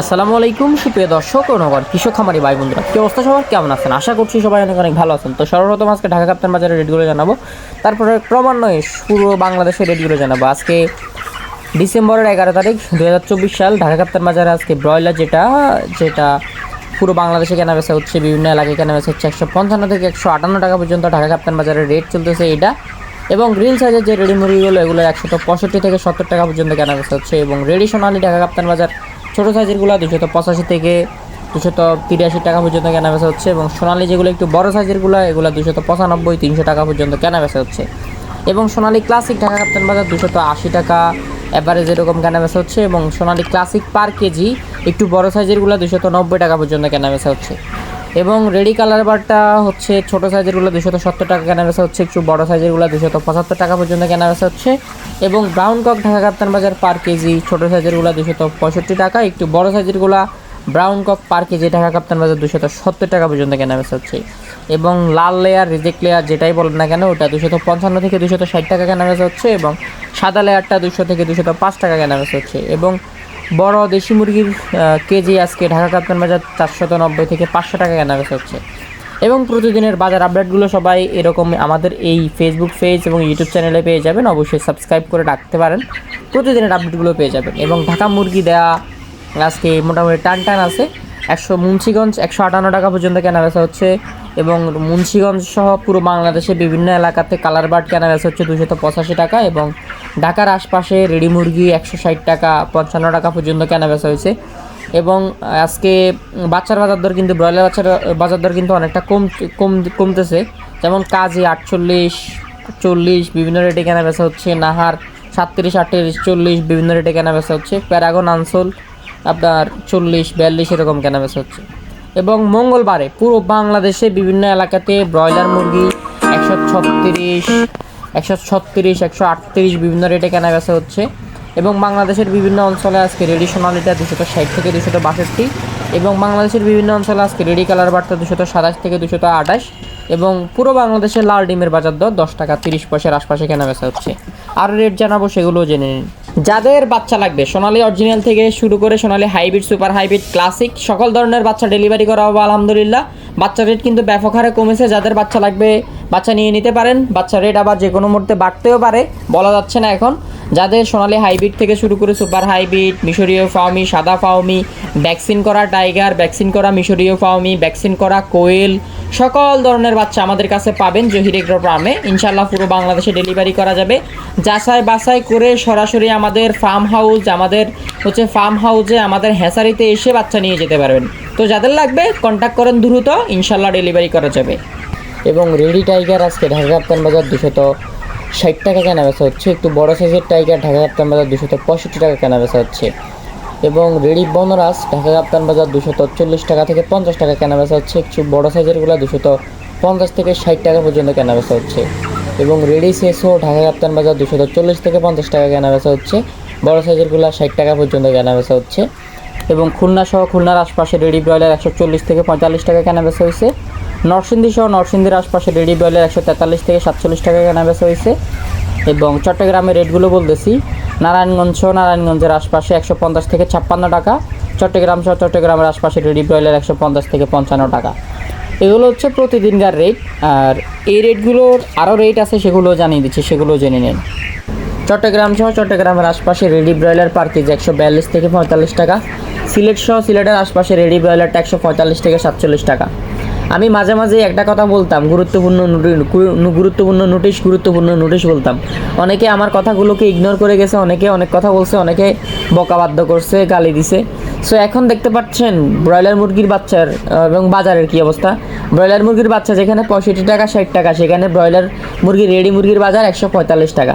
আসসালামু আলাইকুম, সুপ্রিয় দর্শক ও নগর কৃষক খামারি ভাই বন্ধুরা। কি অবস্থা সবার? কেমন আছেন? আশা করছি সবাই অনেক অনেক ভালো আছেন। তো সর্বপ্রথম আজকে ঢাকা কাপ্তান বাজারের রেটগুলো জানাব। তারপরে ক্রমান্বয়ে পুরো বাংলাদেশের রেটগুলো জানাব। আজকে ডিসেম্বরের এগারো তারিখ দু হাজার চব্বিশ সাল, ঢাকা কাপ্তান বাজারে আজকে ব্রয়লার যেটা যেটা পুরো বাংলাদেশে কেনা বেচা হচ্ছে, বিভিন্ন এলাকায় কেনা বেচা হচ্ছে একশো পঞ্চান্ন থেকে একশো আটান্ন টাকা পর্যন্ত ঢাকা কাপ্তান বাজারের রেট চলতেছে এটা এবং গ্রিল সাইজের যে রেডি মুরগিগুলো এগুলো একশো পঁয়ষট্টি থেকে সত্তর টাকা পর্যন্ত কেনা বেচা হচ্ছে। এবং রেডি সোনালি ঢাকা কাপ্তান বাজার ছোটো সাইজেরগুলো দুশো পঁচাশি থেকে দুশত তিরাশি টাকা পর্যন্ত কেনা বেচা হচ্ছে এবং সোনালি যেগুলো একটু বড় সাইজেরগুলো এগুলো দুশত পঁচানব্বই, তিনশো টাকা পর্যন্ত কেনা বেচা হচ্ছে। এবং সোনালি ক্লাসিক ঢাকা কাপ্তান বাজার দুশত আশি টাকা অ্যাভারেজ এরকম কেনা বেচা হচ্ছে এবং সোনালি ক্লাসিক পার কেজি একটু বড় সাইজেরগুলো দুশত নব্বই টাকা পর্যন্ত কেনা বেচা হচ্ছে। এবং রেডি কালার বারটা হচ্ছে ছোটো সাইজেরগুলো দুশত সত্তর টাকা কেনা বেচা হচ্ছে, একটু বড় সাইজেরগুলো দুশত পঁচাত্তর টাকা পর্যন্ত কেনা বেচা হচ্ছে। এবং ব্রাউন কক ঢাকা কাপ্তান বাজার পার কেজি, ছোটো সাইজেরগুলো দুশত পঁয়ষট্টি টাকা, একটু বড় সাইজেরগুলো brown cock per KG Dhaka Kaptan Bazar দুশত সত্তর টাকা পর্যন্ত কেনা বেচা হচ্ছে। এবং লাল লেয়ার রিজেক্ট লেয়ার যেটাই বলেন না কেন, ওটা দুশত পঞ্চান্ন থেকে দুশত ষাট টাকা কেনা বেচা হচ্ছে এবং সাদা লেয়ারটা দুশো থেকে দুশত পাঁচ টাকা কেনা বেচা হচ্ছে। এবং বড় দেশি মুরগির কেজি আজকে ঢাকা কাপ্তান বাজার চারশত নব্বই থেকে পাঁচশো টাকা কেনা বেচা হচ্ছে। এবং প্রতিদিনের বাজার আপডেটগুলো সবাই এরকম আমাদের এই ফেসবুক পেজ এবং ইউটিউব চ্যানেলে পেয়ে যাবেন। অবশ্যই সাবস্ক্রাইব করে রাখতে পারেন। প্রতিদিনের আপডেটগুলো পেয়ে যাবেন। এবং ঢাকা মুরগি দেয়া আজকে মোটামুটি টান টান আছে। একশো মুন্সিগঞ্জ একশো আটান্ন টাকা পর্যন্ত কেনা বেচা হচ্ছে। এবং মুন্সিগঞ্জ সহ পুরো বাংলাদেশে বিভিন্ন এলাকাতে কালার বার্ড কেনা বেচা হচ্ছে দুশত পঁচাশি টাকা। এবং ঢাকার আশপাশে রেডি মুরগি একশো ষাট টাকা, পঞ্চান্ন টাকা পর্যন্ত কেনা বেচা হয়েছে। এবং আজকে বাচ্চার বাজার দর কিন্তু, ব্রয়লার বাচ্চার বাজার দর কিন্তু অনেকটা কম কম, কমতেছে। যেমন কাজে আটচল্লিশ, চল্লিশ, বিভিন্ন রেটে কেনা বেচা হচ্ছে। নাহার সাতত্রিশ, আটত্রিশ, চল্লিশ, বিভিন্ন রেটে কেনা বেচা হচ্ছে। প্যারাগন, আনসোল, আপনার চল্লিশ, বিয়াল্লিশ এরকম কেনা বেচা হচ্ছে। এবং মঙ্গলবারে পুরো বাংলাদেশে বিভিন্ন এলাকাতে ব্রয়লার মুরগি একশো ছত্রিশ একশো ছত্রিশ, একশো আটত্রিশ বিভিন্ন রেটে কেনা বেচা হচ্ছে। এবং বাংলাদেশের বিভিন্ন অঞ্চলে আজকে রেডি সোনালিটা দুশত ষাট থেকে দুশত বাষট্টি। এবং বাংলাদেশের বিভিন্ন অঞ্চলে আজকে রেডি কালার বার্তা দুশত সাতাশ থেকে দুশত আঠাশ। এবং পুরো বাংলাদেশের লাল ডিমের বাজার দর দশ টাকা তিরিশ পয়সার আশপাশে কেনা বেচা হচ্ছে। আর রেট জানাব সেগুলোও জেনে নিন। যাদের বাচ্চা লাগবে, সোনালি অরিজিনাল থেকে শুরু করে Sonali hybrid super hybrid classic সকল ধরনের বাচ্চা ডেলিভারি করা হবে, আলহামদুলিল্লাহ। বাচ্চা রেট কিন্তু ব্যাপক হারে কমেছে। যাদের বাচ্চা লাগবে বাচ্চা নিয়ে নিতে পারেন। বাচ্চা রেট আবার যে কোনো মুহূর্তে বাড়তেও পারে, বলা যাচ্ছে না এখন। যাদের সোনালি হাইব্রিড থেকে শুরু করে সুপার হাইব্রিড, মিশরীয় ফাউমি সাদা ফাউমি ভ্যাকসিন করা টাইগার, ভ্যাকসিন করা মিশরীয় ফাউমি ভ্যাকসিন করা কোয়েল, সকল ধরনের বাচ্চা আমাদের কাছে পাবেন জহির এগ্রো ফার্মে ইনশাল্লাহ পুরো বাংলাদেশে ডেলিভারি করা যাবে। যাচাই বাছাই করে সরাসরি আমাদের ফার্ম হাউস, আমাদের হচ্ছে ফার্ম হাউসে, আমাদের হ্যাসারিতে এসে বাচ্চা নিয়ে যেতে পারবেন। তো যাদের লাগবে কন্ট্যাক্ট করেন দ্রুত ইনশাল্লাহ ডেলিভারি করা যাবে। এবং রেডি টাইগার আজকে ঢাকা কাপ্তান বাজার দুশত ষাট টাকা কেনা বেচা হচ্ছে। একটু বড় সাইজের টাইগার ঢাকা কাপ্তান বাজার দুশত পঁয়ষট্টি টাকা কেনা বেচা হচ্ছে। এবং রেডি বনরাজ ঢাকা কাপ্তান বাজার দুশত চল্লিশ টাকা থেকে পঞ্চাশ টাকা কেনা বেচা হচ্ছে। একটু বড় সাইজেরগুলো দুশত পঞ্চাশ থেকে ষাট টাকা পর্যন্ত কেনা বেচা হচ্ছে। এবং রেডি শেষও ঢাকা কাপ্তান বাজার দুশত চল্লিশ থেকে পঞ্চাশ টাকা কেনা বেচা হচ্ছে। বড় সাইজেরগুলো ষাট টাকা পর্যন্ত কেনা বেচা হচ্ছে। এবং খুলনা সহ খুলনার আশপাশে রেডি ব্রয়লার একশো চল্লিশ থেকে পঁয়তাল্লিশ টাকা কেনা বেচা হয়েছে। নরসিংদী সহ নরসিংদীর আশপাশে রেডি ব্রয়লার একশো তেতাল্লিশ থেকে সাতচল্লিশ টাকা কেনা বেচা হয়েছে। এবং চট্টগ্রামের রেটগুলো বলতেছি, নারায়ণগঞ্জ সহ নারায়ণগঞ্জের আশপাশে একশো পঞ্চাশ থেকে ছাপ্পান্ন টাকা, চট্টগ্রাম সহ চট্টগ্রামের আশপাশে রেডি ব্রয়লার একশো পঞ্চাশ থেকে পঞ্চান্ন টাকা। এগুলো হচ্ছে প্রতিদিনকার রেট, আর এই রেটগুলোর আরও রেট আছে সেগুলো জানিয়ে দিচ্ছি সেগুলো জেনে নিন। চট্টগ্রাম সহ চট্টগ্রামের আশপাশে রেডি ব্রয়লার পার কেজি একশো বিয়াল্লিশ থেকে পঁয়তাল্লিশ টাকা, সিলেট সহ সিলেটের আশপাশে রেডি ব্রয়লারটা একশো পঁয়তাল্লিশ থেকে সাতচল্লিশ টাকা। আমি মাঝে মাঝে একটা কথা বলতাম, গুরুত্বপূর্ণ গুরুত্বপূর্ণ নোটিশ গুরুত্বপূর্ণ নোটিশ বলতাম। অনেকে আমার কথাগুলোকে ইগনোর করে গেছে, অনেকে অনেক কথা বলছে, অনেকে বকাবাদ্য করছে, গালি দিছে। সো এখন দেখতে পাচ্ছেন, ব্রয়লার মুরগির বাচ্চার এবং বাজারের কি অবস্থা? ব্রয়লার মুরগির বাচ্চা যেখানে পঁয়ষট্টি টাকা, ষাট টাকা, সেখানে ব্রয়লার মুরগি, রেডি মুরগির বাজার একশো পঁয়তাল্লিশ টাকা।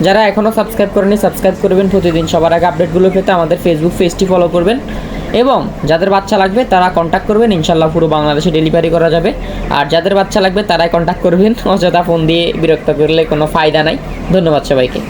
যারা এখনও সাবস্ক্রাইব করেনি সাবস্ক্রাইব করবেন। প্রতিদিন সবার আগে আপডেটগুলো পেতে আমাদের ফেসবুক পেজটি ফলো করবেন। এবং যাদের বাচ্চা লাগবে, তারা কন্ট্যাক্ট করবেন। ইনশাল্লাহ পুরো বাংলাদেশে ডেলিভারি করা যাবে। আর যাদের বাচ্চা লাগবে, তারাই কন্ট্যাক্ট করবেন। অযথা ফোন দিয়ে বিরক্ত করলে কোনো ফায়দা নাই। ধন্যবাদ সবাইকে।